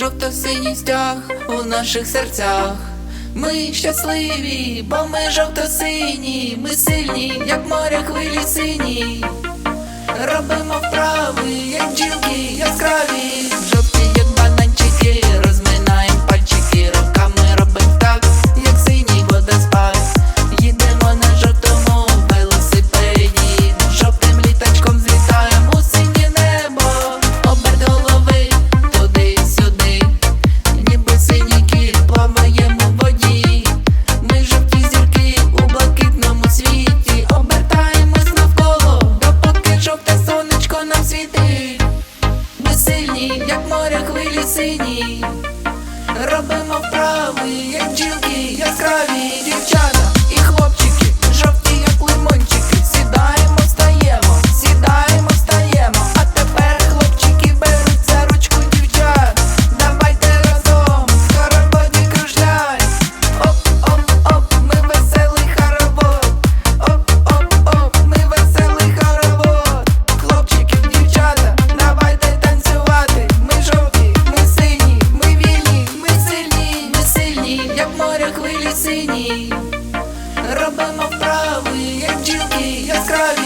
жовто-синій стяг у наших серцях. Ми щасливі, бо ми жовто-сині, ми сильні, як моря, хвилі сині. Робимо вправи, як джілки яскраві. як моря хвилі сині, робимо вправу. Небо правые, як ділки яскраві.